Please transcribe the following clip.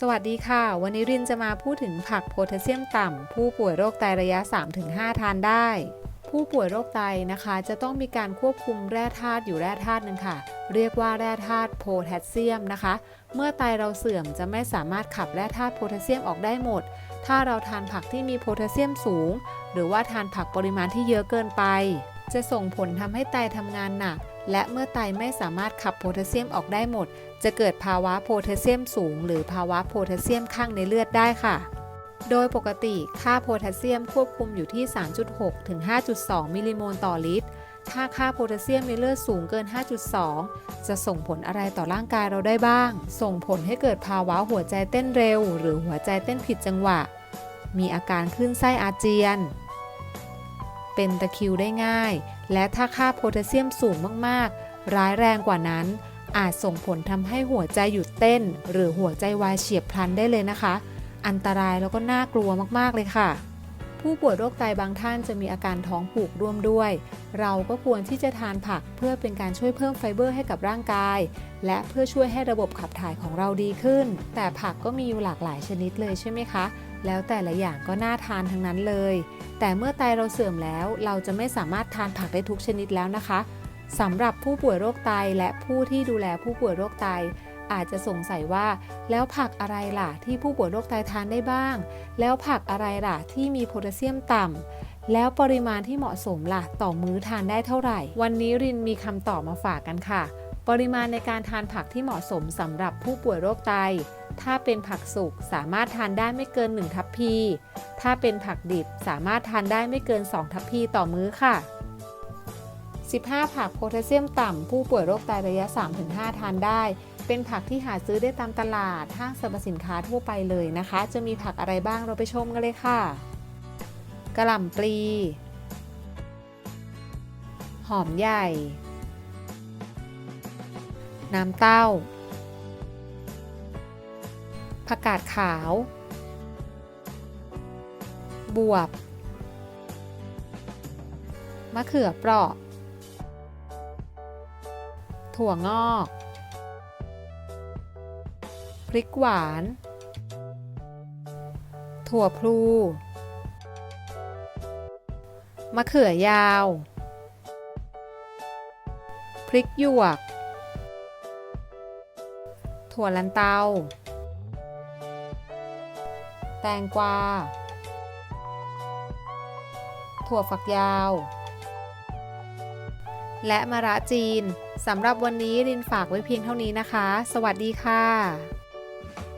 สวัสดีค่ะ วันนี้รินจะมาพูดถึงผักโพแทสเซียมต่ำ ผู้ป่วยโรคไตระยะ 3-5 ทานได้ ผู้ป่วยโรคไตนะคะ จะต้องมีการควบคุมแร่ธาตุอยู่แร่ธาตุหนึ่งค่ะ เรียกว่าแร่ธาตุโพแทสเซียมนะคะ เมื่อไตเราเสื่อมจะไม่สามารถขับแร่ธาตุโพแทสเซียมออกได้หมด ถ้าเราทานผักที่มีโพแทสเซียมสูง หรือว่าทานผักปริมาณที่เยอะเกินไป จะส่งผลทำให้ไตทำงานหนัก และเมื่อไตไม่สามารถขับโพแทสเซียมออกได้หมด จะเกิดภาวะโพแทสเซียมสูง หรือภาวะโพแทสเซียมข้างในเลือดได้ค่ะ โดยปกติค่าโพแทสเซียมควบคุมอยู่ที่ 3.6 ถึง 5.2 มิลลิโมลต่อลิตร ถ้าค่าโพแทสเซียมในเลือดสูงเกิน 5.2 จะส่งผลอะไรต่อร่างกายเราได้บ้าง ส่งผลให้เกิดภาวะหัวใจเต้นเร็ว หรือหัวใจเต้นผิดจังหวะ มีอาการคลื่นไส้อาเจียน เป็นตะคริวได้ง่าย และถ้าค่าโพแทสเซียมสูงมากๆ ร้ายแรงกว่านั้น อาจส่งผลทำให้หัวใจหยุดเต้น หรือหัวใจวายเฉียบพลันได้เลยนะคะ อันตรายแล้วก็น่ากลัวมากๆเลยค่ะ ผู้ป่วยโรคไตบางท่านจะมีอาการท้องผูกร่วมด้วย เราก็ควรที่จะทานผักเพื่อเป็นการช่วยเพิ่มไฟเบอร์ให้กับร่างกาย และเพื่อช่วยให้ระบบขับถ่ายของเราดีขึ้น แต่ผักก็มีอยู่หลากหลายชนิดเลยใช่ไหมคะ แล้วแต่ละอย่างก็น่าทานทั้งนั้นเลย แต่เมื่อไตเราเสื่อมแล้ว เราจะไม่สามารถทานผักได้ทุกชนิดแล้วนะคะสำหรับผู้ป่วยโรคไตและผู้ที่ดูแลผู้ป่วยโรคไต อาจจะสงสัยว่าแล้วผักอะไรล่ะที่ผู้ป่วยโรคไตทานได้บ้าง แล้วผักอะไรล่ะที่มีโพแทสเซียมต่ำ แล้วปริมาณที่เหมาะสมล่ะต่อมื้อทานได้เท่าไหร่ วันนี้รินมีคำตอบมาฝากกันค่ะ ปริมาณในการทานผักที่เหมาะสมสำหรับผู้ป่วยโรคไต ถ้าเป็นผักสุกสามารถทานได้ไม่เกิน 1 ทัพพี ถ้าเป็นผักดิบสามารถทานได้ไม่เกิน 2 ทัพพีต่อมื้อค่ะ15 ผักโพแทสเซียมต่ำ ผู้ป่วยโรคไตระยะ 3-5 ทานได้ เป็นผักที่หาซื้อได้ตามตลาดห้างสรรพสินค้าทั่วไปเลยนะคะ จะมีผักอะไรบ้างเราไปชมกันเลยค่ะกระหล่ำปลี หอมใหญ่ น้ำเต้า ผักกาดขาว บวบ มะเขือเปราะ ถั่วงอก พริกหวาน ถั่วพลู มะเขือยาว พริกหยวก ถั่วลันเตา แตงกวา ถั่วฝักยาว และมะระจีนสำหรับวันนี้รินฝากไว้เพียงเท่านี้นะคะ สวัสดีค่ะ